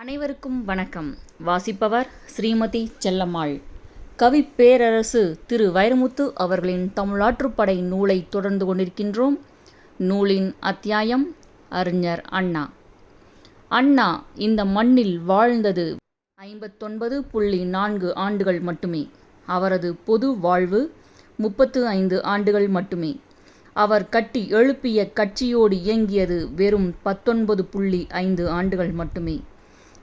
அனைவருக்கும் வணக்கம். வாசிப்பவர் ஸ்ரீமதி செல்லம்மாள். கவி பேரரசு திரு வைரமுத்து அவர்களின் தமிழாற்றுப்படை நூலை தொடர்ந்து கொண்டிருக்கின்றோம். நூலின் அத்தியாயம் அறிஞர் அண்ணா. அண்ணா இந்த மண்ணில் வாழ்ந்தது ஐம்பத்தொன்பது புள்ளி நான்கு ஆண்டுகள் மட்டுமே. அவரது பொது வாழ்வு முப்பத்து ஐந்து ஆண்டுகள் மட்டுமே. அவர் கட்டி எழுப்பிய கட்சியோடு இயங்கியது வெறும் பத்தொன்பது புள்ளி ஐந்து ஆண்டுகள் மட்டுமே.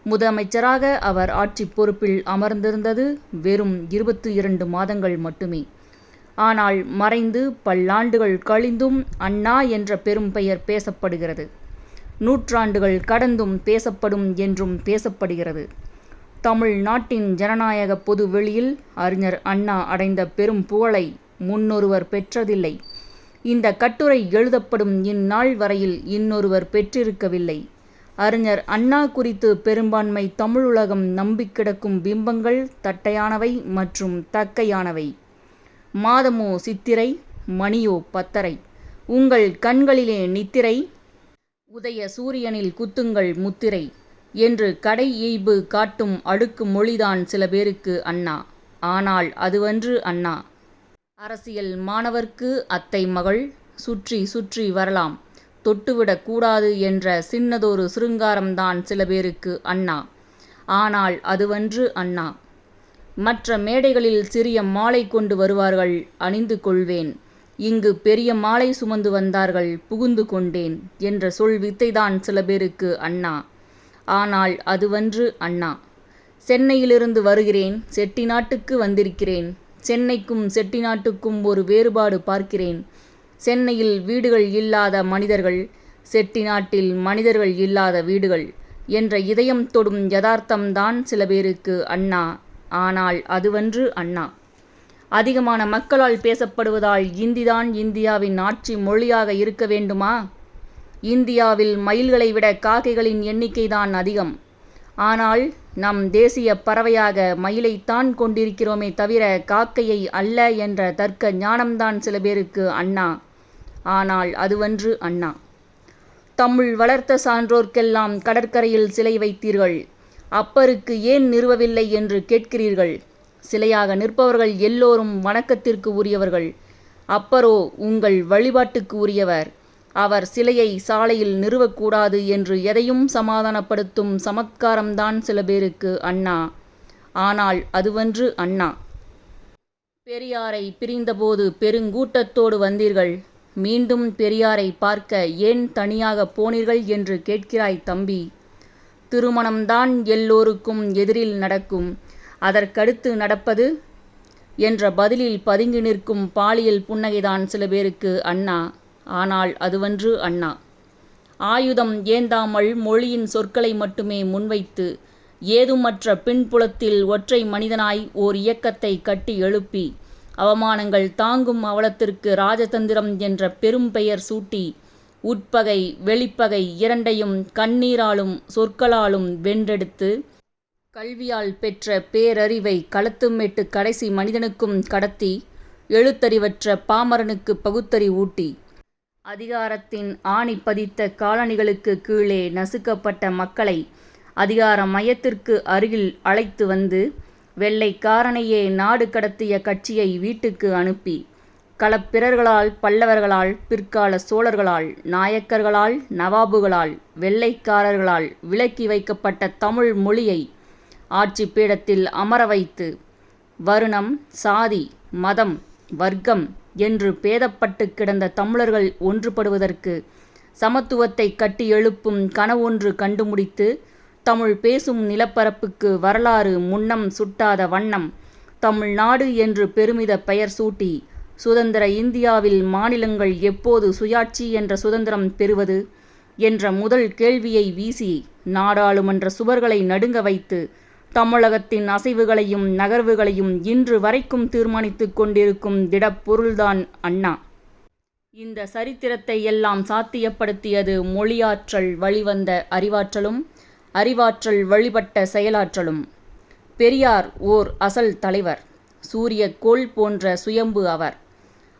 முதலமைச்சராக அவர் ஆட்சி பொறுப்பில் அமர்ந்திருந்தது வெறும் இருபத்தி இரண்டு மாதங்கள் மட்டுமே. ஆனால் மறைந்து பல்லாண்டுகள் கழிந்தும் அண்ணா என்ற பெரும் பெயர் பேசப்படுகிறது. நூற்றாண்டுகள் கடந்தும் பேசப்படும் என்றும் பேசப்படுகிறது. தமிழ்நாட்டின் ஜனநாயக பொது வெளியில் அறிஞர் அண்ணா அடைந்த பெரும் புகழை முன்னொருவர் பெற்றதில்லை. இந்த கட்டுரை எழுதப்படும் இந்நாள் வரையில் இன்னொருவர் பெற்றிருக்கவில்லை. அறிஞர் அண்ணா குறித்து பெரும்பான்மை தமிழுலகம் நம்பிக் கிடக்கும் பிம்பங்கள் தட்டையானவை மற்றும் தக்கையானவை. மாதமோ சித்திரை மணியோ பத்தரை. உங்கள் கண்களிலே நித்திரை உதய சூரியனில் குத்துங்கள் முத்திரை என்று கடை எய்பு காட்டும் அடுக்கு மொழிதான் சில பேருக்கு அண்ணா. ஆனால் அதுவன்று அண்ணா. அரசியல் மாணவர்க்கு அத்தை மகள் சுற்றி சுற்றி வரலாம். தொட்டுவிடக்கூடாது என்ற சின்னதொரு சிருங்காரம்தான் சில பேருக்கு அண்ணா. ஆனால் அதுவன்று அண்ணா. மற்ற மேடைகளில் சிறிய மாலை கொண்டு வருவார்கள் அணிந்து கொள்வேன். இங்கு பெரிய மாலை சுமந்து வந்தார்கள் புகுந்து கொண்டேன் என்ற சொல் வித்தைதான் சில பேருக்கு அண்ணா. ஆனால் அதுவன்று அண்ணா. சென்னையிலிருந்து வருகிறேன் செட்டிநாட்டுக்கு வந்திருக்கிறேன். சென்னைக்கும் செட்டிநாட்டுக்கும் ஒரு வேறுபாடு பார்க்கிறேன். சென்னையில் வீடுகள் இல்லாத மனிதர்கள் செட்டிநாட்டில் மனிதர்கள் இல்லாத வீடுகள் என்ற இதயம் தொடும் யதார்த்தம்தான் சில பேருக்கு அண்ணா. ஆனால் அதுவன்று அண்ணா. அதிகமான மக்களால் பேசப்படுவதால் இந்திதான் இந்தியாவின் ஆட்சி மொழியாக இருக்க வேண்டுமா? இந்தியாவில் மயில்களை விட காக்கைகளின் எண்ணிக்கைதான் அதிகம். ஆனால் நம் தேசிய பறவையாக மயிலைத்தான் கொண்டிருக்கிறோமே தவிர காக்கையை அல்ல என்ற தர்க்க ஞானம்தான் சில பேருக்கு அண்ணா. ஆனால் அதுவன்று அண்ணா. தமிழ் வளர்த்த சான்றோர்க்கெல்லாம் கடற்கரையில் சிலை வைத்தீர்கள். அப்பருக்கு ஏன் நிறுவவில்லை என்று கேட்கிறீர்கள்? சிலையாக நிற்பவர்கள் எல்லோரும் வணக்கத்திற்கு உரியவர்கள். அப்பரோ உங்கள் வழிபாட்டுக்கு உரியவர். அவர் சிலையை சாலையில் நிறுவக்கூடாது என்று எதையும் சமாதானப்படுத்தும் சமத்காரம்தான் சில பேருக்கு அண்ணா. ஆனால் அதுவன்று அண்ணா. பெரியாரை பிரிந்தபோது பெருங்கூட்டத்தோடு வந்தீர்கள். மீண்டும் பெரியாரை பார்க்க ஏன் தனியாக போனீர்கள் என்று கேட்கிறாய் தம்பி. திருமணம்தான் எல்லோருக்கும் எதிரில் நடக்கும். அதற்கடுத்து நடப்பது? என்ற பதிலில் பதுங்கி நிற்கும் பாலியல் புன்னகைதான் சில பேருக்கு அண்ணா. ஆனால் அதுவன்று அண்ணா. ஆயுதம் ஏந்தாமல் மொழியின் சொற்களை மட்டுமே முன்வைத்து ஏதுமற்ற பின்புலத்தில் ஒற்றை மனிதனாய் ஓர் இயக்கத்தை கட்டி எழுப்பி அவமானங்கள் தாங்கும் அவலத்திற்கு ராஜதந்திரம் என்ற பெரும் பெயர் சூட்டி உட்பகை வெளிப்பகை இரண்டையும் கண்ணீராலும் சொற்களாலும் வென்றெடுத்து கல்வியால் பெற்ற பேரறிவை களத்துமேட்டு கடைசி மனிதனுக்கும் கடத்தி எழுத்தறிவற்ற பாமரனுக்கு பகுத்தறி ஊட்டி. அதிகாரத்தின் ஆணி பதித்த காலணிகளுக்கு கீழே நசுக்கப்பட்ட மக்களை அதிகார மையத்திற்கு அருகில் அழைத்து வந்து வெள்ளைக்காரனையே நாடு கடத்திய கட்சியை வீட்டுக்கு அனுப்பி களப்பிரர்களால் பல்லவர்களால் பிற்கால சோழர்களால் நாயக்கர்களால் நவாபுகளால் வெள்ளைக்காரர்களால் விலக்கி வைக்கப்பட்ட தமிழ் மொழியை ஆட்சி பீடத்தில் அமர வைத்து வருணம் சாதி மதம் வர்க்கம் என்று பேதப்பட்டு கிடந்த தமிழர்கள் ஒன்றுபடுவதற்கு சமத்துவத்தை கட்டி எழுப்பும் கனவொன்று கண்டுமுடித்து தமிழ் பேசும் நிலப்பரப்புக்கு வரலாறு முன்னம் சுட்டாத வண்ணம். தமிழ்நாடு என்று பெருமித பெயர் சூட்டி சுதந்திர இந்தியாவில் மாநிலங்கள் எப்போது சுயாட்சி என்ற சுதந்திரம் பெறுவது? என்ற முதல் கேள்வியை வீசி நாடாளுமன்ற சுவர்களை நடுங்க வைத்து தமிழகத்தின் அசைவுகளையும் நகர்வுகளையும் இன்று வரைக்கும் தீர்மானித்துக் கொண்டிருக்கும் திடப்பொருள்தான் அண்ணா. இந்த சரித்திரத்தை எல்லாம் சாத்தியப்படுத்தியது மொழியாற்றல் வழிவந்த அறிவாற்றலும் அறிவாற்றல் வழிபட்ட செயலாற்றலும். பெரியார் ஓர் அசல் தலைவர் சூரிய கோள் போன்ற சுயம்பு அவர்.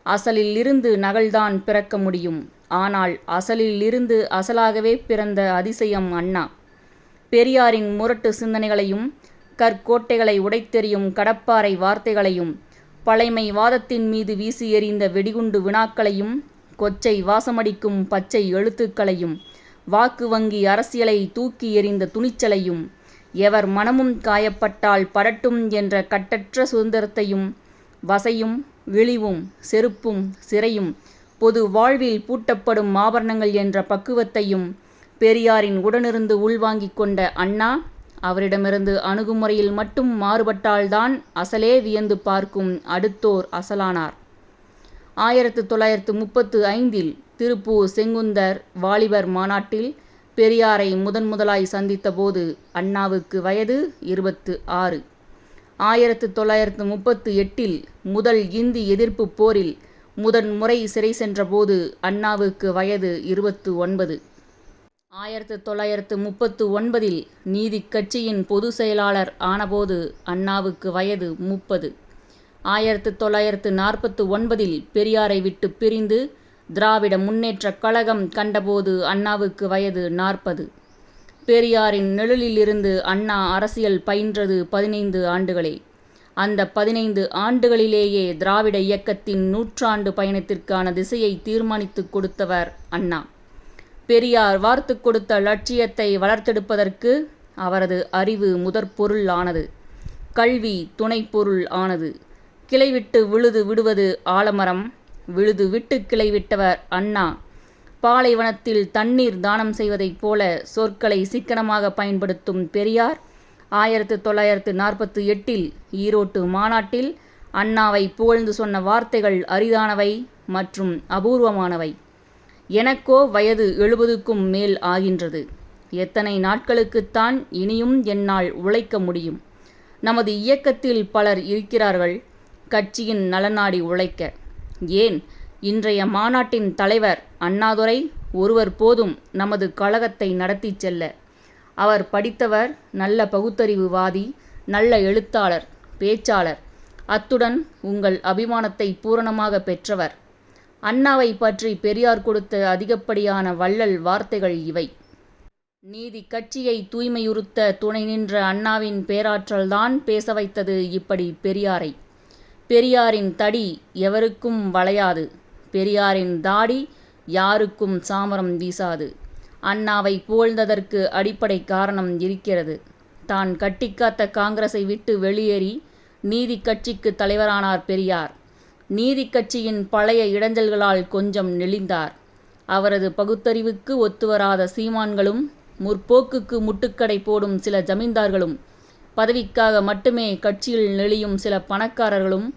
அசலில் இருந்து நகல்தான் பிறக்க முடியும். ஆனால் அசலில் இருந்து அசலாகவே பிறந்த அதிசயம் அண்ணா. பெரியாரின் முரட்டு சிந்தனைகளையும் கற்கோட்டைகளை உடைத்தெறியும் கடப்பாறை வார்த்தைகளையும் பழைமை வாதத்தின் மீது வீசி எறிந்த வெடிகுண்டு வினாக்களையும் கொச்சை வாசமடிக்கும் பச்சை எழுத்துக்களையும் வாக்கு வங்கி அரசியலை தூக்கி எறிந்த துணிச்சலையும் எவர் மனமும் காயப்பட்டால் படட்டும் என்ற கட்டற்ற சுதந்திரத்தையும் வசையும் விழிவும் செருப்பும் சிறையும் பொது வாழ்வில் பூட்டப்படும் ஆபரணங்கள் என்ற பக்குவத்தையும் பெரியாரின் உடனிருந்து உள்வாங்கிக் கொண்ட அண்ணா அவரிடமிருந்து அணுகுமுறையில் மட்டும் மாறுபட்டால்தான் அசலே வியந்து பார்க்கும் அடுத்தோர் அசலானார். ஆயிரத்து தொள்ளாயிரத்து முப்பத்து ஐந்தில் திருப்பூர் செங்குந்தர் வாலிபர் மாநாட்டில் பெரியாரை முதன் முதலாய் சந்தித்தபோது அண்ணாவுக்கு வயது இருபத்து ஆறு. ஆயிரத்து தொள்ளாயிரத்து முப்பத்து எட்டில் முதல் இந்தி எதிர்ப்பு போரில் முதன் முறை சிறை சென்றபோது அண்ணாவுக்கு வயது இருபத்து ஒன்பது. ஆயிரத்து தொள்ளாயிரத்து முப்பத்து ஒன்பதில் நீதி கட்சியின் பொது செயலாளர் ஆனபோது அண்ணாவுக்கு வயது முப்பது. ஆயிரத்து தொள்ளாயிரத்து நாற்பத்து ஒன்பதில் பெரியாரை விட்டு பிரிந்து திராவிட முன்னேற்றக் கழகம் கண்டபோது அண்ணாவுக்கு வயது நாற்பது. பெரியாரின் நிழலிலிருந்து அண்ணா அரசியல் பயின்றது பதினைந்து ஆண்டுகளே. அந்த பதினைந்து ஆண்டுகளிலேயே திராவிட இயக்கத்தின் நூற்றாண்டு பயணத்திற்கான திசையை தீர்மானித்து கொடுத்தவர் அண்ணா. பெரியார் வார்த்து கொடுத்த லட்சியத்தை வளர்த்தெடுப்பதற்கு அவரது அறிவு முதற்பொருள் ஆனது. கல்வி துணைப்பொருள் ஆனது. கிளைவிட்டு விழுது விடுவது ஆலமரம் விழுது விட்டு கிளைவிட்டவர் அண்ணா. பாலைவனத்தில் தண்ணீர் தானம் செய்வதைப் போல சொற்களை சிக்கனமாக பயன்படுத்தும் பெரியார். ஆயிரத்து தொள்ளாயிரத்து நாற்பத்தி எட்டில் ஈரோட்டு மாநாட்டில் அண்ணாவை புகழ்ந்து சொன்ன வார்த்தைகள் அரிதானவை மற்றும் அபூர்வமானவை. எனக்கோ வயது எழுபதுக்கும் மேல் ஆகின்றது. எத்தனை நாட்களுக்குத்தான் இனியும் என்னால் உழைக்க முடியும். நமது இயக்கத்தில் பலர் இருக்கிறார்கள். கட்சியின் நலநாடி உழைக்க. ஏன்? இன்றைய மாநாட்டின் தலைவர் அண்ணாதுரை ஒருவர் போதும் நமது கழகத்தை நடத்தி செல்ல. அவர் படித்தவர் நல்ல பகுத்தறிவுவாதி நல்ல எழுத்தாளர் பேச்சாளர். அத்துடன் உங்கள் அபிமானத்தை பூரணமாக பெற்றவர். அண்ணாவை பற்றி பெரியார் கொடுத்த அதிகப்படியான வள்ளல் வார்த்தைகள் இவை. நீதி கட்சியை தூய்மையுறுத்த துணை நின்ற அண்ணாவின் பேராற்றல்தான் பேச வைத்தது இப்படி பெரியாரை. பெரியாரின் தடி எவருக்கும் வளையாது. பெரியாரின் தாடி யாருக்கும் சாமரம் வீசாது. அண்ணாவை புகழ்ந்ததற்கு அடிப்படை காரணம் இருக்கிறது. தான் கட்டிக்காத்த காங்கிரஸை விட்டு வெளியேறி நீதி கட்சிக்கு தலைவரானார் பெரியார். நீதி கட்சியின் பழைய இடைஞ்சல்களால் கொஞ்சம் நெளிந்தார். அவரது பகுத்தறிவுக்கு ஒத்துவராத சீமான்களும் முற்போக்குக்கு முட்டுக்கடை போடும் சில ஜமீன்தார்களும் பதவிக்காக மட்டுமே கட்சியில் நெளியும் சில பணக்காரர்களும்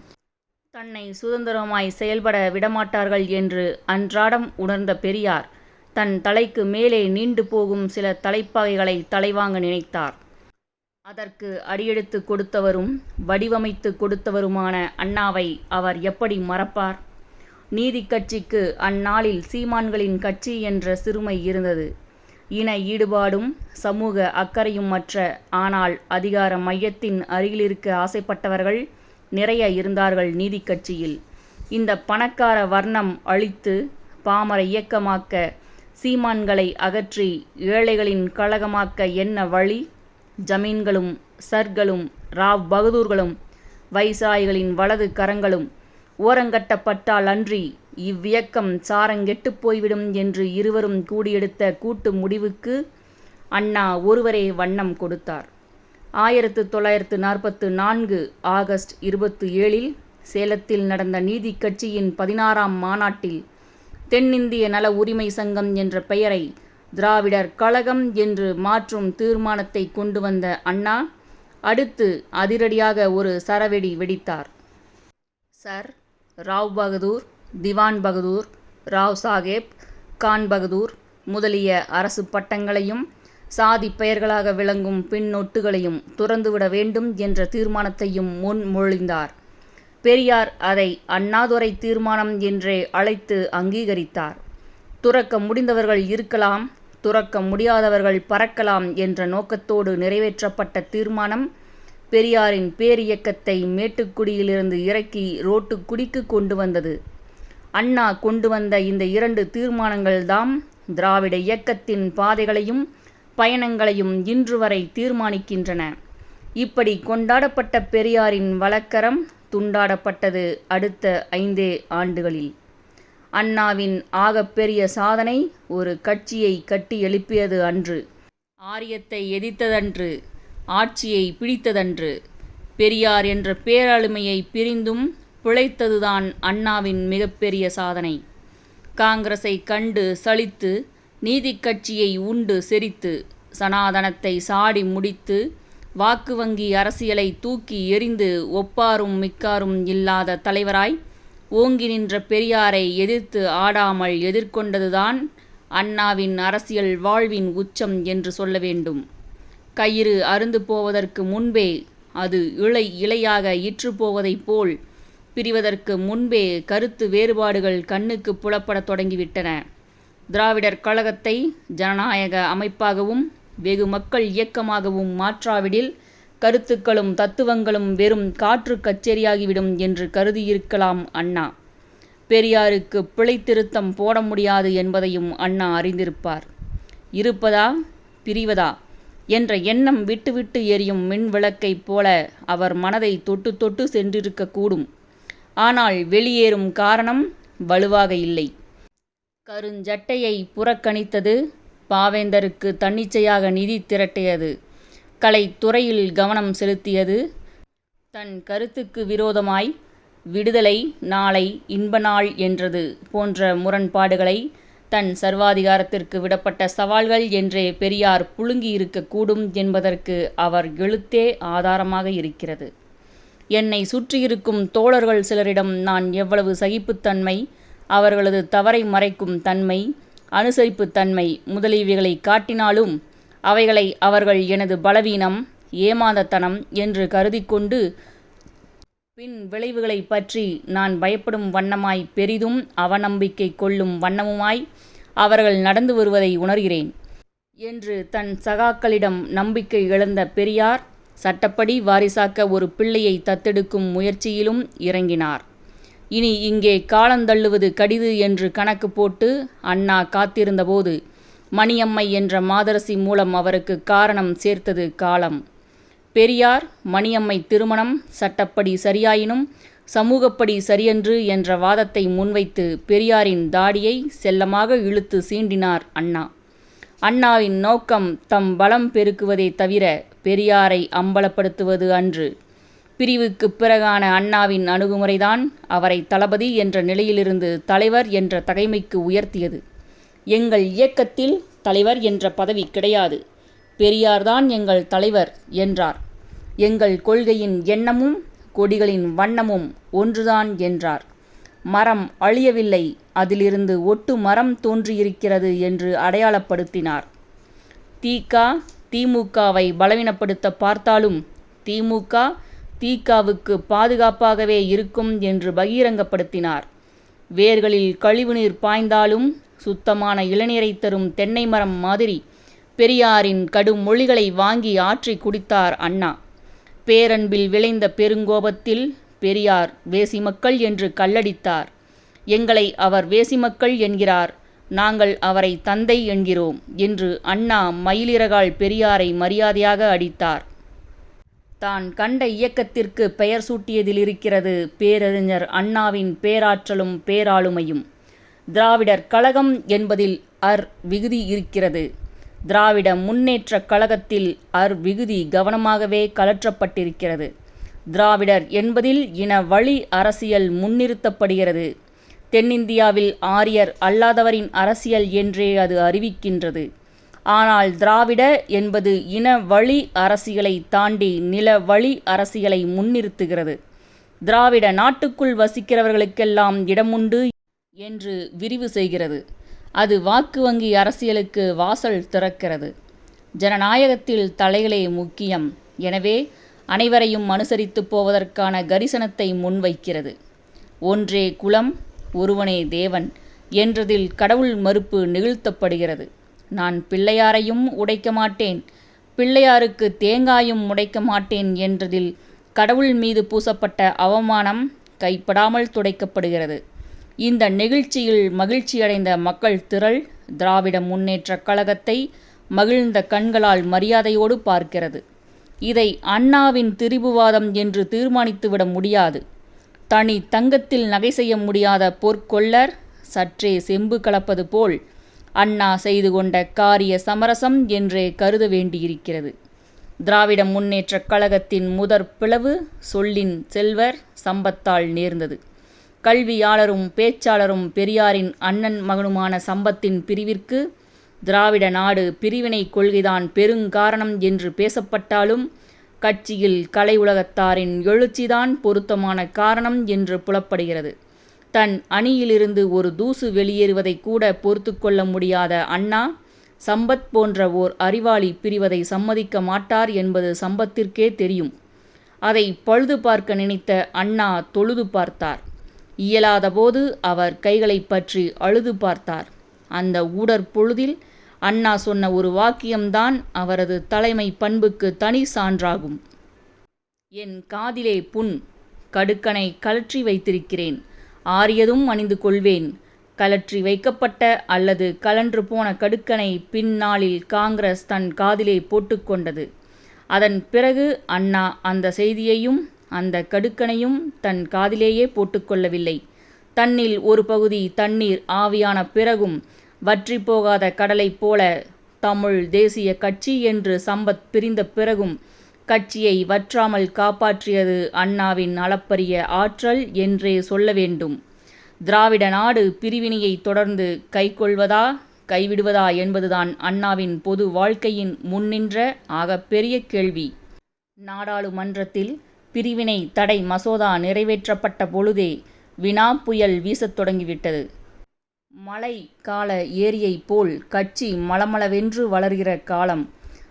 தன்னை சுதந்திரமாய் செயல்பட விடமாட்டார்கள் என்று அன்றாடம் உணர்ந்த பெரியார் தன் தலைக்கு மேலே நீண்டு போகும் சில தலைப்பாகைகளை தலைவாங்க நினைத்தார். அதற்கு அடியெடுத்து கொடுத்தவரும் வடிவமைத்து கொடுத்தவருமான அண்ணாவை அவர் எப்படி மறப்பார்? நீதி கட்சிக்கு அந்நாளில் சீமான்களின் கட்சி என்ற சிறுமை இருந்தது. இன ஈடுபாடும் சமூக அக்கறையும் மற்ற ஆனால் அதிகார மையத்தின் அருகிலிருக்க ஆசைப்பட்டவர்கள் நிறைய இருந்தார்கள் நீதி கட்சியில். இந்த பணக்கார வர்ணம் அழித்து பாமர இயக்கமாக்க சீமான்களை அகற்றி ஏழைகளின் கழகமாக்க என்ன வழி? ஜமீன்களும் சர்களும் ராவ் பகதூர்களும் வைசாய்களின் வலது கரங்களும் ஓரங்கட்டப்பட்டால் அன்றி இவ்வியக்கம் சாரங்கெட்டுப் போய்விடும் என்று இருவரும் கூடியெடுத்த கூட்டு முடிவுக்கு அண்ணா ஒருவரே வண்ணம் கொடுத்தார். ஆயிரத்து தொள்ளாயிரத்து நாற்பத்து நான்கு ஆகஸ்ட் இருபத்து ஏழில் சேலத்தில் நடந்த நீதி கட்சியின் பதினாறாம் மாநாட்டில் தென்னிந்திய நல உரிமை சங்கம் என்ற பெயரை திராவிடர் கழகம் என்று மாற்றும் தீர்மானத்தை கொண்டு வந்த அண்ணா அடுத்து அதிரடியாக ஒரு சரவெடி வெடித்தார். சர் ராவ் பகதூர் திவான் பகதூர் ராவ் சாஹேப் கான் பகதூர் முதலிய அரசு பட்டங்களையும் சாதி பெயர்களாக விளங்கும் பின்னொட்டுகளையும் துறந்துவிட வேண்டும் என்ற தீர்மானத்தையும் முன்மொழிந்தார் பெரியார் அதை அண்ணாதுரை தீர்மானம் என்றே அழைத்து அங்கீகரித்தார். துறக்க முடிந்தவர்கள் இருக்கலாம் துறக்க முடியாதவர்கள் பறக்கலாம் என்ற நோக்கத்தோடு நிறைவேற்றப்பட்ட தீர்மானம் பெரியாரின் பேரியக்கத்தை மேட்டுக்குடியிலிருந்து இறக்கி ரோட்டுக்குடிக்கு கொண்டு வந்தது. அண்ணா கொண்டு வந்த இந்த இரண்டு தீர்மானங்கள்தாம் திராவிட இயக்கத்தின் பாதைகளையும் பயணங்களையும் இன்று வரை தீர்மானிக்கின்றன. இப்படி கொண்டாடப்பட்ட பெரியாரின் வழக்கரம் துண்டாடப்பட்டது அடுத்த ஐந்தே ஆண்டுகளில். அண்ணாவின் ஆகப்பெரிய சாதனை ஒரு கட்சியை கட்டி எழுப்பியது அன்று. ஆரியத்தை எதிர்த்ததன்று. ஆட்சியை பிடித்ததன்று. பெரியார் என்ற பேராளுமையை பிரிந்தும் பிழைத்ததுதான் அண்ணாவின் மிகப்பெரிய சாதனை. காங்கிரஸை கண்டு சலித்து நீதிக்கட்சியை உண்டு செரித்து சனாதனத்தை சாடி முடித்து வாக்கு வங்கி அரசியலை தூக்கி எறிந்து ஒப்பாரும் மிக்காரும் இல்லாத தலைவராய் ஓங்கி நின்ற பெரியாரை எதிர்த்து ஆடாமல் எதிர்கொண்டதுதான் அண்ணாவின் அரசியல் வாழ்வின் உச்சம் என்று சொல்ல வேண்டும். கயிறு அறுந்து போவதற்கு முன்பே அது இழை இழையாக இற்றுப் போவதைப் போல் பிரிவதற்கு முன்பே கருத்து வேறுபாடுகள் கண்ணுக்குப் புலப்படத் தொடங்கிவிட்டன. திராவிடர் கழகத்தை ஜனநாயக அமைப்பாகவும் வெகு மக்கள் இயக்கமாகவும் மாற்றாவிடில் கருத்துக்களும் தத்துவங்களும் வெறும் காற்று கச்சேரியாகிவிடும் என்று கருதியிருக்கலாம் அண்ணா. பெரியாருக்கு பிழைத்திருத்தம் போட முடியாது என்பதையும் அண்ணா அறிந்திருப்பார். இருப்பதா பிரிவதா என்ற எண்ணம் விட்டுவிட்டு எரியும் மின் விளக்கைப் போல அவர் மனதை தொட்டு தொட்டு சென்றிருக்கக்கூடும் ஆனால் வெளியேறும் காரணம் வலுவாக இல்லை. கருஞ்சட்டையை புறக்கணித்தது. பாவேந்தருக்கு தன்னிச்சையாக நிதி திரட்டியது. கலைத்துறையில் கவனம் செலுத்தியது. தன் கருத்துக்கு விரோதமாய் விடுதலை நாளை இன்ப நாள் என்றது போன்ற முரண்பாடுகளை தன் சர்வாதிகாரத்திற்கு விடப்பட்ட சவால்கள் என்றே பெரியார் புழுங்கி இருக்கக்கூடும் என்பதற்கு அவர் எழுத்தே ஆதாரமாக இருக்கிறது. என்னை சுற்றியிருக்கும் தோழர்கள் சிலரிடம் நான் எவ்வளவு சகிப்புத்தன்மை அவர்களது தவறை மறைக்கும் தன்மை அனுசரிப்பு தன்மை முதலியவைகளைக் காட்டினாலும் அவைகளை அவர்கள் எனது பலவீனம் ஏமாந்தத்தனம் என்று கருதிக்கொண்டு பின் விளைவுகளைப் பற்றி நான் பயப்படும் வண்ணமாய் பெரிதும் அவநம்பிக்கை கொள்ளும் வண்ணமுமாய் அவர்கள் நடந்து வருவதை உணர்கிறேன். என்று தன் சகாக்களிடம் நம்பிக்கை இழந்த பெரியார் சட்டப்படி வாரிசாக்க ஒரு பிள்ளையை தத்தெடுக்கும் முயற்சியிலும் இறங்கினார். இனி இங்கே காலந்தள்ளுவது கடிது என்று கணக்கு போட்டு அண்ணா காத்திருந்தபோது மணியம்மை என்ற மாதரசி மூலம் அவருக்கு காரணம் சேர்த்தது காலம். பெரியார் மணியம்மை திருமணம் சட்டப்படி சரியாயினும் சமூகப்படி சரியன்று என்ற வாதத்தை முன்வைத்து பெரியாரின் தாடியை செல்லமாக இழுத்து சீண்டினார் அண்ணா. அண்ணாவின் நோக்கம் தம் பலம் பெருக்குவதே தவிர பெரியாரை அம்பலப்படுத்துவது அன்று. பிரிவுக்குப் பிறகான அண்ணாவின் அணுகுமுறைதான் அவரை தளபதி என்ற நிலையிலிருந்து தலைவர் என்ற தகைமைக்கு உயர்த்தியது. எங்கள் இயக்கத்தில் தலைவர் என்ற பதவி கிடையாது. பெரியார்தான் எங்கள் தலைவர் என்றார். எங்கள் கொள்கையின் எண்ணமும் கொடிகளின் வண்ணமும் ஒன்றுதான் என்றார். மரம் அழியவில்லை. அதிலிருந்து ஒட்டு மரம் தோன்றியிருக்கிறது என்று அடையாளப்படுத்தினார். தீகா திமுகவை பலவீனப்படுத்த பலவீனப்படுத்தப் பார்த்தாலும் திமுக தீகாவுக்கு பாதுகாப்பாகவே இருக்கும் என்று பகிரங்கப்படுத்தினார். வேர்களில் கழிவுநீர் பாய்ந்தாலும் சுத்தமான இளநீரைத் தரும் தென்னை மரம் மாதிரி பெரியாரின் கடும் மொழிகளை வாங்கி ஆற்றி குடித்தார் அண்ணா. பேரன்பில் விளைந்த பெருங்கோபத்தில் பெரியார் வேசி மக்கள் என்று கல்லடித்தார். எங்களை அவர் வேசி மக்கள் என்கிறார் நாங்கள் அவரை தந்தை என்கிறோம் என்று அண்ணா மயிலிறகால் பெரியாரை மரியாதையாக அடித்தார். தான் கண்ட இயக்கத்திற்கு பெயர் சூட்டியதிலிருக்கிறது பேரறிஞர் அண்ணாவின் பேராற்றலும் பேராளுமையும். திராவிடர் கழகம் என்பதில் அர் விகுதி இருக்கிறது. திராவிட முன்னேற்றக் கழகத்தில் அர் விகுதி கவனமாகவே கலற்றப்பட்டிருக்கிறது திராவிடர் என்பதில் இன வழி அரசியல் முன்னிறுத்தப்படுகிறது. தென்னிந்தியாவில் ஆரியர் அல்லாதவரின் அரசியல் என்றே அது அறிவிக்கின்றது. ஆனால் திராவிட என்பது இன வழி அரசியலை தாண்டி நில வழி அரசியலை முன்னிறுத்துகிறது. திராவிட நாட்டுக்குள் வசிக்கிறவர்களுக்கெல்லாம் இடமுண்டு என்று விரிவு செய்கிறது. அது வாக்கு வங்கி அரசியலுக்கு வாசல் திறக்கிறது. ஜனநாயகத்தில் தலைகளே முக்கியம். எனவே அனைவரையும் அனுசரித்துப் போவதற்கான கரிசனத்தை முன்வைக்கிறது. ஒன்றே குலம் ஒருவனே தேவன் என்றதில் கடவுள் மறுப்பு நிகழ்த்தப்படுகிறது. நான் பிள்ளையாரையும் உடைக்க மாட்டேன் பிள்ளையாருக்கு தேங்காயும் உடைக்க மாட்டேன் என்றதில் கடவுள் மீது பூசப்பட்ட அவமானம் கைப்படாமல் துடைக்கப்படுகிறது. இந்த நெகிழ்ச்சியில் மகிழ்ச்சியடைந்த மக்கள் திரள் திராவிட முன்னேற்றக் கழகத்தை மகிழ்ந்த கண்களால் மரியாதையோடு பார்க்கிறது இதை அண்ணாவின் திரிபுவாதம் என்று தீர்மானித்துவிட முடியாது. தனி தங்கத்தில் நகை செய்ய முடியாத பொற்கொள்ளர் சற்றே செம்பு கலப்பது போல் அண்ணா செய்து கொண்ட காரிய சமரசம் என்றே கருத வேண்டியிருக்கிறது. திராவிட முன்னேற்றக் கழகத்தின் முதற் பிளவு சொல்லின் செல்வர் சம்பத்தால் நேர்ந்தது. கல்வியாளரும் பேச்சாளரும் பெரியாரின் அண்ணன் மகனுமான சம்பத்தின் பிரிவிற்கு திராவிட நாடு பிரிவினை கொள்கைதான் பெருங்காரணம் என்று பேசப்பட்டாலும் கட்சியில் கலை உலகத்தாரின் எழுச்சிதான் பொருத்தமான காரணம் என்று புலப்படுகிறது. தன் அணியிலிருந்து ஒரு தூசு வெளியேறுவதை கூட பொறுத்து கொள்ள முடியாத அண்ணா சம்பத் போன்ற ஓர் அறிவாளி பிரிவதை சம்மதிக்க மாட்டார் என்பது சம்பத்திற்கே தெரியும். அதை பழுது பார்க்க நினைத்த அண்ணா தொழுது பார்த்தார். இயலாதபோது அவர் கைகளை பற்றி அழுது பார்த்தார். அந்த ஊடற்பொழுதில் அண்ணா சொன்ன ஒரு வாக்கியம்தான் அவரது தலைமை பண்புக்கு தனி சான்றாகும். என் காதிலே புண் கடுக்கனை கழற்றி வைத்திருக்கிறேன். ஆரியதும் அணிந்து கொள்வேன். கலற்றி வைக்கப்பட்ட அல்லது கலன்று போன கடுக்கனை பின்னாளில் காங்கிரஸ் தன் காதிலே போட்டுக்கொண்டது அதன் பிறகு அண்ணா அந்த செய்தியையும் அந்த கடுக்கனையும் தன் காதிலேயே போட்டுக்கொள்ளவில்லை தன்னில் ஒரு பகுதி தண்ணீர் ஆவியான பிறகும் வற்றி போகாத கடலைப் போல தமிழ் தேசிய கட்சி என்று சம்பத் பிரிந்த பிறகும் கட்சியை வற்றாமல் காப்பாற்றியது அண்ணாவின் அளப்பரிய ஆற்றல் என்றே சொல்ல வேண்டும். திராவிட நாடு பிரிவினையை தொடர்ந்து கைக்கொள்வதா கைவிடுவதா என்பதுதான் அண்ணாவின் பொது வாழ்க்கையின் முன்னின்ற ஆகப்பெரிய கேள்வி. நாடாளுமன்றத்தில் பிரிவினை தடை மசோதா நிறைவேற்றப்பட்ட பொழுதே வினா புயல் வீசத் தொடங்கிவிட்டது. மழை கால ஏரியைப் போல் கட்சி மளமளவென்று வளர்கிற காலம்.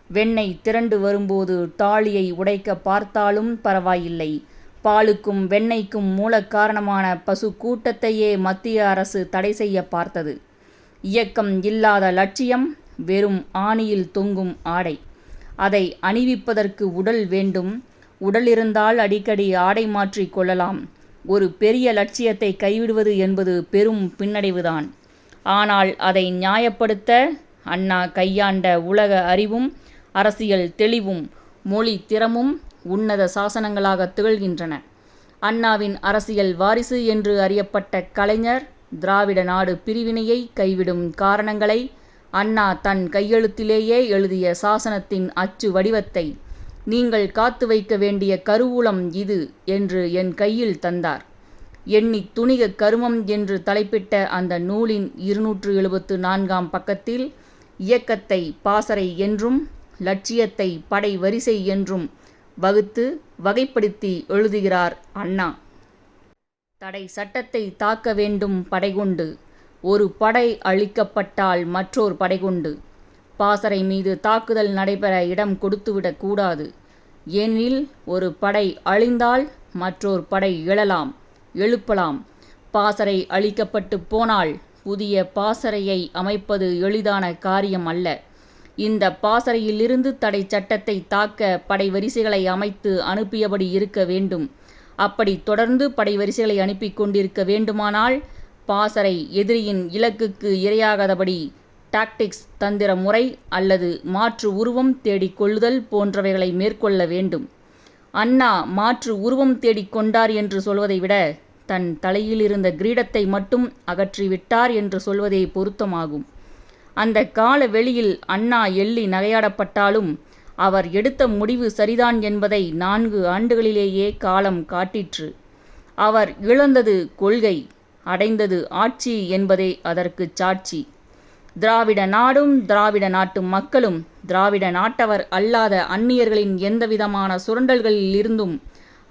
வெண்ணெய் திரண்டு வரும்போது தாலியை உடைக்க பார்த்தாலும் பரவாயில்லை. பாலுக்கும் வெண்ணெய்க்கும் மூல காரணமான பசு கூட்டத்தையே மத்திய அரசு தடை செய்ய பார்த்தது. இயக்கம் இல்லாத லட்சியம் வெறும் ஆணியில் தொங்கும் ஆடை. அதை அணிவிப்பதற்கு உடல் வேண்டும். உடல் இருந்தால் அடிக்கடி ஆடை மாற்றிக் கொள்ளலாம். ஒரு பெரிய லட்சியத்தை கைவிடுவது என்பது பெரும் பின்னடைவுதான். ஆனால் அதை நியாயப்படுத்த அண்ணா கையாண்ட உலக அறிவும் அரசியல் தெளிவும் மொழி திறமும் உன்னத சாசனங்களாக திகழ்கின்றன. அண்ணாவின் அரசியல் வாரிசு என்று அறியப்பட்ட கலைஞர் திராவிட நாடு பிரிவினையை கைவிடும் காரணங்களை அண்ணா தன் கையெழுத்திலேயே எழுதிய சாசனத்தின் அச்சு வடிவத்தை நீங்கள் காத்து வைக்க வேண்டிய கருவூலம் இது என்று என் கையில் தந்தார். எண்ணி துணிக கருமம் என்று தலைப்பிட்ட அந்த நூலின் இருநூற்று எழுபத்து நான்காம் பக்கத்தில் இயக்கத்தை பாசறை என்றும் லட்சியத்தை படை வரிசை என்றும் வகுத்து வகைப்படுத்தி எழுதுகிறார் அண்ணா. தடை சட்டத்தை தாக்க வேண்டும் படைகொண்டு ஒரு படை அழிக்கப்பட்டால் மற்றோர் படைகொண்டு பாசறை மீது தாக்குதல் நடைபெற இடம் கொடுத்துவிடக் கூடாது. ஏனெனில் ஒரு படை அழிந்தால் மற்றொரு படை எழலாம் எழுப்பலாம். பாசறை அழிக்கப்பட்டு போனால் புதிய பாசறையை அமைப்பது எளிதான காரியம் அல்ல. இந்த பாசறையிலிருந்து தடை சட்டத்தை தாக்க படைவரிசைகளை அமைத்து அனுப்பியபடி இருக்க வேண்டும். அப்படி தொடர்ந்து படைவரிசைகளை அனுப்பி கொண்டிருக்க வேண்டுமானால் பாசறை எதிரியின் இலக்குக்கு இரையாகாதபடி டாக்டிக்ஸ் தந்திர முறை அல்லது மாற்று உருவம் தேடிக் கொள்ளுதல் போன்றவைகளை மேற்கொள்ள வேண்டும். அண்ணா மாற்று உருவம் தேடிக் கொண்டார் என்று சொல்வதை விட தன் தலையிலிருந்த கிரீடத்தை மட்டும் அகற்றிவிட்டார் என்று சொல்வதே பொருத்தமாகும். அந்த கால வெளியில் அண்ணா எள்ளி நகையாடப்பட்டாலும் அவர் எடுத்த முடிவு சரிதான் என்பதை நான்கு ஆண்டுகளிலேயே காலம் காட்டிற்று. அவர் இழந்தது கொள்கை அடைந்தது ஆட்சி என்பதே அதற்கு சாட்சி. திராவிட நாடும் திராவிட நாட்டு மக்களும் திராவிட நாட்டவர் அல்லாத அந்நியர்களின் எந்தவிதமான சுரண்டல்களில் இருந்தும்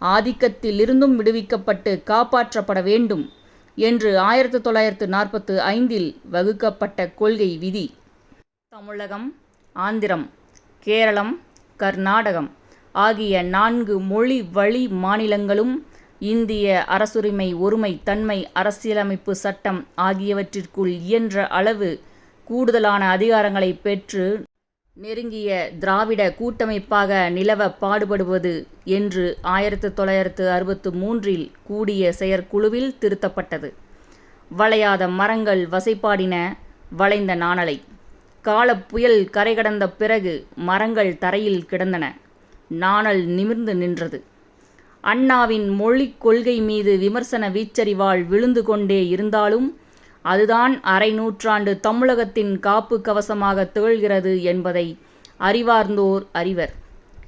ஆதிக்கத்திலிருந்தும் விடுவிக்கப்பட்டு காப்பாற்றப்பட வேண்டும் என்று ஆயிரத்தி தொள்ளாயிரத்து நாற்பத்து ஐந்தில் வகுக்கப்பட்ட கொள்கை விதி. தமிழகம் ஆந்திரம் கேரளம் கர்நாடகம் ஆகிய நான்கு மொழி வழி மாநிலங்களும் இந்திய அரசுரிமை ஒருமை தன்மை அரசியலமைப்பு சட்டம் ஆகியவற்றிற்குள் இயன்ற அளவு கூடுதலான அதிகாரங்களை பெற்று நெருங்கிய திராவிட கூட்டமைப்பாக நிலவ பாடுபடுவது என்று ஆயிரத்து தொள்ளாயிரத்து அறுபத்து மூன்றில் கூடிய செயற்குழுவில் திருத்தப்பட்டது வளையாத மரங்கள் வசைப்பாடின வளைந்த நாணலை கால புயல் கரை கடந்த பிறகு மரங்கள் தரையில் கிடந்தன. நாணல் நிமிர்ந்து நின்றது. அண்ணாவின் மொழிக் கொள்கை மீது விமர்சன வீச்சரிவாள் விழுந்து கொண்டே இருந்தாலும் அதுதான் அரை நூற்றாண்டு தமிழகத்தின் காப்பு கவசமாக திகழ்கிறது என்பதை அறிவார்ந்தோர் அறிவர்.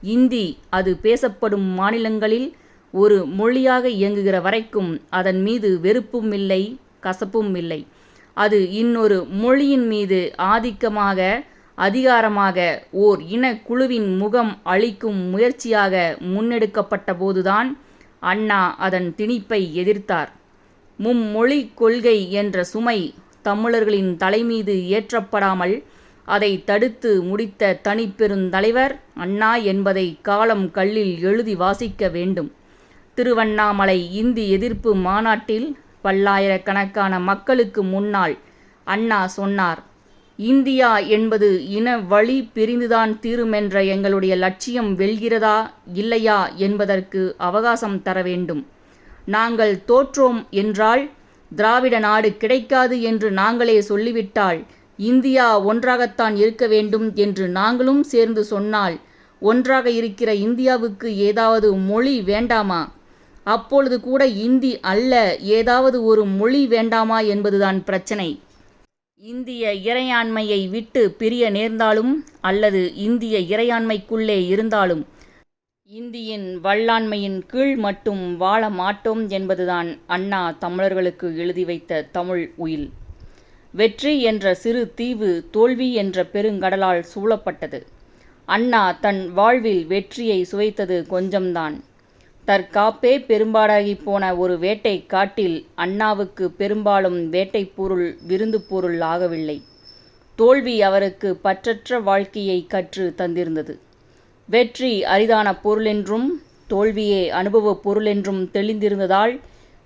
இந்தி அது பேசப்படும் மாநிலங்களில் ஒரு மொழியாக இயங்குகிற வரைக்கும் அதன் மீது வெறுப்பும் இல்லை கசப்பும் இல்லை. அது இன்னொரு மொழியின் மீது ஆதிக்கமாக அதிகாரமாக ஓர் இனக்குழுவின் முகம் அழிக்கும் முயற்சியாக முன்னெடுக்கப்பட்ட போதுதான் அண்ணா அதன் திணிப்பை எதிர்த்தார். மும்மொழி கொள்கை என்ற சுமை தமிழர்களின் தலைமீது ஏற்றப்படாமல் அதை தடுத்து முடித்த தனிப்பெருந்தலைவர் அண்ணா என்பதை காலம் கல்லில் எழுதி வாசிக்க வேண்டும். திருவண்ணாமலை இந்தி எதிர்ப்பு மாநாட்டில் பல்லாயிரக்கணக்கான மக்களுக்கு முன்னால் அண்ணா சொன்னார் இந்தியா என்பது இன வழி பிரிந்துதான் தீருமென்ற எங்களுடைய லட்சியம் வெல்கிறதா இல்லையா என்பதற்கு அவகாசம் தர வேண்டும். நாங்கள் தோற்றோம் என்றால் திராவிட நாடு கிடைக்காது என்று நாங்களே சொல்லிவிட்டால் இந்தியா ஒன்றாகத்தான் இருக்க வேண்டும் என்று நாங்களும் சேர்ந்து சொன்னால் ஒன்றாக இருக்கிற இந்தியாவுக்கு ஏதாவது மொழி வேண்டாமா? அப்பொழுது கூட இந்தி அல்ல ஏதாவது ஒரு மொழி வேண்டாமா என்பதுதான் பிரச்சனை. இந்திய இறையாண்மையை விட்டு பிரிய நேர்ந்தாலும் அல்லது இந்திய இறையாண்மைக்குள்ளே இருந்தாலும் இந்தியின் வல்லாண்மையின் கீழ் மட்டும் வாழ மாட்டோம் என்பதுதான் அண்ணா தமிழர்களுக்கு எழுதி வைத்த தமிழ் உயில். வெற்றி என்ற சிறு தீவு தோல்வி என்ற பெருங்கடலால் சூழப்பட்டது. அண்ணா தன் வாழ்வில் வெற்றியை சுவைத்தது கொஞ்சம்தான். தற்காப்பே பெரும்பாடாகிப் போன ஒரு வேட்டை காட்டில் அண்ணாவுக்கு பெரும்பாலும் வேட்டை பொருள் விருந்து பொருள் ஆகவில்லை. தோல்வி அவருக்கு பற்றற்ற வாழ்க்கையைக் கற்றுத் தந்திருந்தது. வெற்றி அரிதான பொருளென்றும் தோல்வியே அனுபவப் பொருளென்றும் தெளிந்திருந்ததால்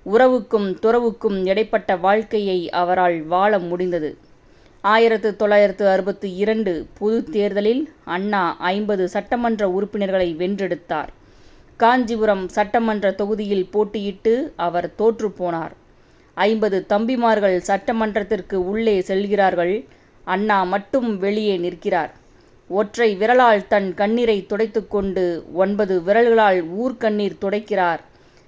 உறவுக்கும் துறவுக்கும் இடைப்பட்ட வாழ்க்கையை அவரால் வாழ முடிந்தது. ஆயிரத்து தொள்ளாயிரத்து அறுபத்து இரண்டு பொதுத் தேர்தலில் அண்ணா ஐம்பது சட்டமன்ற உறுப்பினர்களை வென்றெடுத்தார். காஞ்சிபுரம் சட்டமன்ற தொகுதியில் போட்டியிட்டு அவர் தோற்றுப்போனார் ஐம்பது தம்பிமார்கள் சட்டமன்றத்திற்கு உள்ளே செல்கிறார்கள். அண்ணா மட்டும் வெளியே நிற்கிறார். ஒற்றை விரலால் தன் கண்ணீரை துடைத்துக்கொண்டு ஒன்பது விரல்களால் ஊர்க்கண்ணீர் துடைக்கிறார்.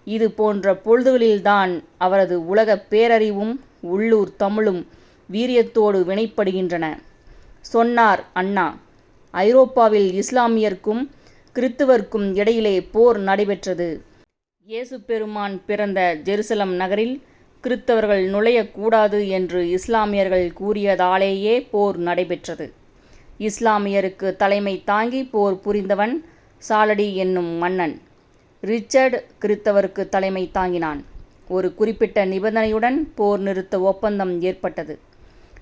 இது போன்ற பொழுதுகளில்தான் அவரது உலகப் பேரறிவும் உள்ளூர் தமிழும் வீரியத்தோடு வினைப்படுகின்றன. சொன்னார் அண்ணா ஐரோப்பாவில் இஸ்லாமியர்க்கும் கிறித்துவர்க்கும் இடையிலே போர் நடைபெற்றது. இயேசு பெருமான் பிறந்த ஜெருசலம் நகரில் கிறித்தவர்கள் நுழையக்கூடாது என்று இஸ்லாமியர்கள் கூறியதாலேயே போர் நடைபெற்றது. இஸ்லாமியருக்கு தலைமை தாங்கி போர் புரிந்தவன் சாலடி என்னும் மன்னன். ரிச்சர்டு கிறித்தவருக்கு தலைமை தாங்கினான். ஒரு குறிப்பிட்ட நிபந்தனையுடன் போர் நிறுத்த ஒப்பந்தம் ஏற்பட்டது.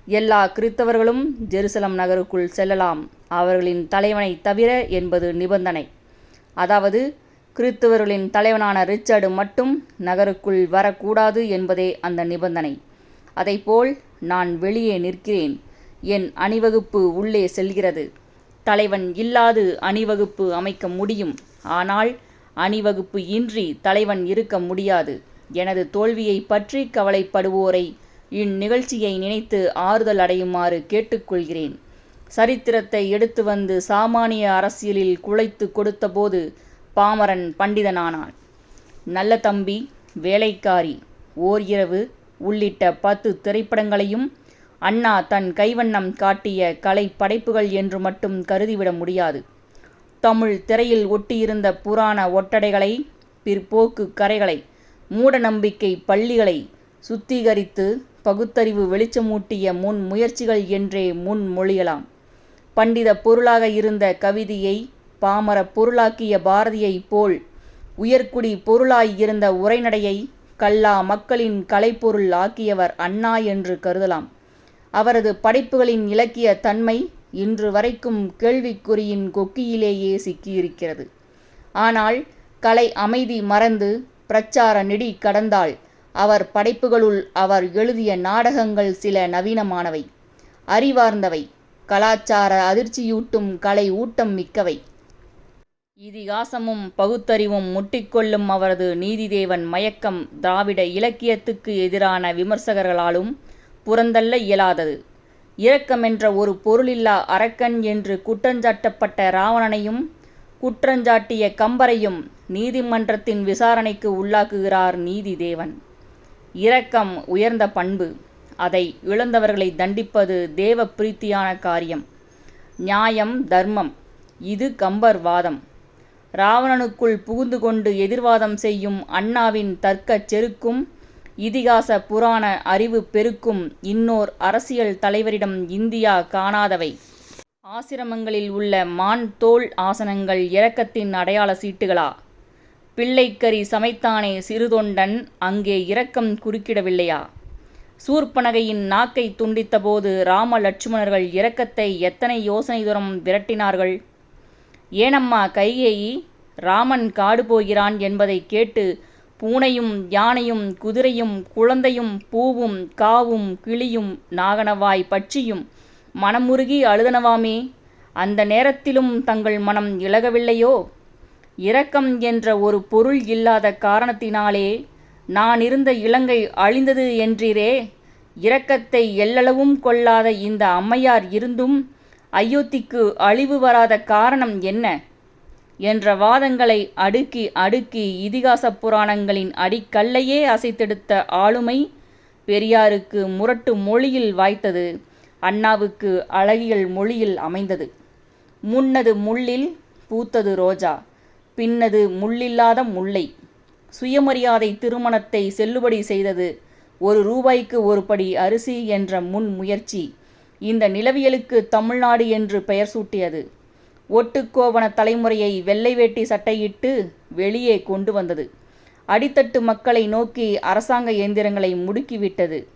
எல்லா கிறித்தவர்களும் ஜெருசலம் நகருக்குள் செல்லலாம் அவர்களின் தலைவனைத் தவிர என்பது நிபந்தனை. அதாவது கிறித்தவர்களின் தலைவனான ரிச்சர்டு மட்டும் நகருக்குள் வரக்கூடாது என்பதே அந்த நிபந்தனை. அதைப்போல் நான் வெளியே நிற்கிறேன். என் அணிவகுப்பு உள்ளே செல்கிறது. தலைவன் இல்லாது அணிவகுப்பு அமைக்க முடியும். ஆனால் அணிவகுப்பு இன்றி தலைவன் இருக்க முடியாது. எனது தோல்வியைப் பற்றி கவலைப்படுவோரை இந்நிகழ்ச்சியை நினைத்து ஆறுதல் அடையுமாறு கேட்டுக்கொள்கிறேன் சரித்திரத்தை எடுத்து வந்து சாமானிய அரசியலில் குழைத்துக் கொடுத்தபோது பாமரன் பண்டிதனானான். நல்ல தம்பி வேலைக்காரி ஓர் இரவு உள்ளிட்ட பத்து திரைப்படங்களையும் அண்ணா தன் கைவண்ணம் காட்டிய கலை படைப்புகள் என்று மட்டும் கருதிவிட முடியாது. தமிழ் திரையில் ஒட்டியிருந்த புராண ஒட்டடைகளை பிற்போக்கு கரைகளை மூடநம்பிக்கை பள்ளிகளை சுத்திகரித்து பகுத்தறிவு வெளிச்சமூட்டிய முன் முயற்சிகள் என்றே முன் மொழியலாம். பண்டிதப் பொருளாக இருந்த கவிதையை பாமரப் பொருளாக்கிய பாரதியைப் போல் உயர்குடி பொருளாய் இருந்த உரைநடையை கல்லா மக்களின் கலைப்பொருள் ஆக்கியவர் அண்ணா என்று கருதலாம். அவரது படைப்புகளின் இலக்கியத் தன்மை இன்று வரைக்கும் கேள்விக்குறியின் கொக்கியிலேயே சிக்கியிருக்கிறது. ஆனால் கலை அமைதி மறந்து பிரச்சார நெடி கடந்தால் அவர் படைப்புகளுள் அவர் எழுதிய நாடகங்கள் சில நவீனமானவை. அறிவார்ந்தவை. கலாச்சார அதிர்ச்சியூட்டும் கலை ஊட்டம் மிக்கவை. இதிகாசமும் பகுத்தறிவும் முட்டிக்கொள்ளும் அவரது நீதிதேவன் மயக்கம் திராவிட இலக்கியத்துக்கு எதிரான விமர்சகர்களாலும் புறந்தள்ள இயலாதது. இரக்கமென்ற ஒரு பொருளில்லா அரக்கன் என்று குற்றஞ்சாட்டப்பட்ட ராவணனையும் குற்றஞ்சாட்டிய கம்பரையும் நீதிமன்றத்தின் விசாரணைக்கு உள்ளாக்குகிறார் நீதி தேவன் இரக்கம் உயர்ந்த பண்பு. அதை இழந்தவர்களை தண்டிப்பது தேவ பிரீத்தியான காரியம். நியாயம் தர்மம். இது கம்பர் வாதம். ராவணனுக்குள் புகுந்து கொண்டு எதிர்வாதம் செய்யும் அண்ணாவின் தர்க்கச் செருக்கும் இதிகாச புராண அறிவு பெருக்கும் இன்னோர் அரசியல் தலைவரிடம் இந்தியா காணாதவை. ஆசிரமங்களில் உள்ள மான் தோல் ஆசனங்கள் இரக்கத்தின் அடையாள சீட்டுகளா? பிள்ளைக்கறி சமைத்தானே சிறுதொண்டன் அங்கே இரக்கம் குறுக்கிடவில்லையா? சூர்ப்பனகையின் நாக்கை துண்டித்தபோது ராம லட்சுமணர்கள் இரக்கத்தை எத்தனை யோசனை தூரம் விரட்டினார்கள்? ஏனம்மா கைகேயி ராமன் காடு போகிறான் என்பதை கேட்டு பூனையும் யானையும் குதிரையும் குழந்தையும் பூவும் காவும் கிளியும் நாகனவாய் பட்சியும் மனமுருகி அழுதனவாமே. அந்த நேரத்திலும் தங்கள் மனம் இழகவில்லையோ இரக்கம் என்ற ஒரு பொருள் இல்லாத காரணத்தினாலே நான் இருந்த இலங்கை அழிந்தது என்றீரே. இரக்கத்தை எல்லளவும் கொள்ளாத இந்த அம்மையார் இருந்தும் அயோத்திக்கு அழிவு வராத காரணம் என்ன? என்ற வாதங்களை அடுக்கி அடுக்கி இதிகாச புராணங்களின் அடிக்கல்லையே அசைத்தெடுத்த ஆளுமை பெரியாருக்கு முரட்டு மொழியில் வாய்த்தது அண்ணாவுக்கு அழகியல் மொழியில் அமைந்தது. முன்னது முள்ளில் பூத்தது ரோஜா பின்னது முள்ளில்லாத முல்லை. சுயமரியாதை திருமணத்தை செல்லுபடி செய்தது ஒரு ரூபாய்க்கு ஒரு படி அரிசி என்ற முன் முயற்சி இந்த நிலவியலுக்கு தமிழ்நாடு என்று பெயர் சூட்டியது. ஒட்டுக்கோவண தலைமுறையை வெள்ளை வேட்டி சட்டையிட்டு வெளியே கொண்டு வந்தது. அடித்தட்டு மக்களை நோக்கி அரசாங்க இயந்திரங்களை முடுக்கிவிட்டது.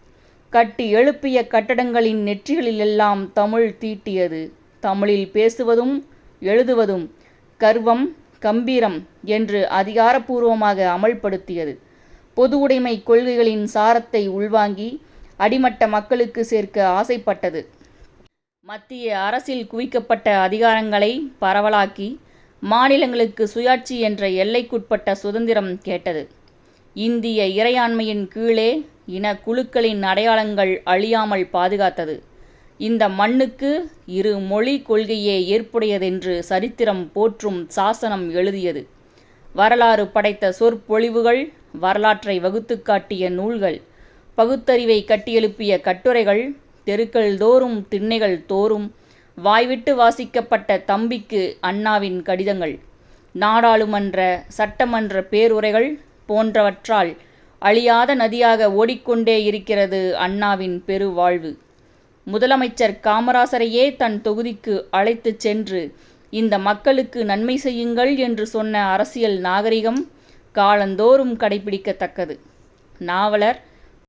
கட்டி எழுப்பிய கட்டடங்களின் நெற்றிகளிலெல்லாம் தமிழ் தீட்டியது. தமிழில் பேசுவதும் எழுதுவதும் கர்வம் கம்பீரம் என்று அதிகாரப்பூர்வமாக அமல்படுத்தியது. பொது உடைமை கொள்கைகளின் சாரத்தை உள்வாங்கி அடிமட்ட மக்களுக்கு சேர்க்க ஆசைப்பட்டது. மத்திய அரசில் குவிக்கப்பட்ட அதிகாரங்களை பரவலாக்கி மாநிலங்களுக்கு சுயாட்சி என்ற எல்லைக்குட்பட்ட சுதந்திரம் கேட்டது. இந்திய இறையாண்மையின் கீழே இன குழுக்களின் அடையாளங்கள் அழியாமல் பாதுகாத்தது. இந்த மண்ணுக்கு இரு மொழி கொள்கையே ஏற்புடையதென்று சரித்திரம் போற்றும் சாசனம் எழுதியது. வரலாறு படைத்த சொற்பொழிவுகள் வரலாற்றை வகுத்து காட்டிய நூல்கள் பகுத்தறிவை கட்டியெழுப்பிய கட்டுரைகள் தெருக்கள் தோறும் திண்ணைகள் தோறும் வாய்விட்டு வாசிக்கப்பட்ட தம்பிக்கு அண்ணாவின் கடிதங்கள். நாடாளுமன்ற சட்டமன்ற பேருரைகள் போன்றவற்றால் அழியாத நதியாக ஓடிக்கொண்டே இருக்கிறது அண்ணாவின் பெருவாழ்வு. முதலமைச்சர் காமராசரையே தன் தொகுதிக்கு அழைத்துச் சென்று இந்த மக்களுக்கு நன்மை செய்யுங்கள் என்று சொன்ன அரசியல் நாகரிகம் காலந்தோறும் கடைபிடிக்கத்தக்கது. நாவலர்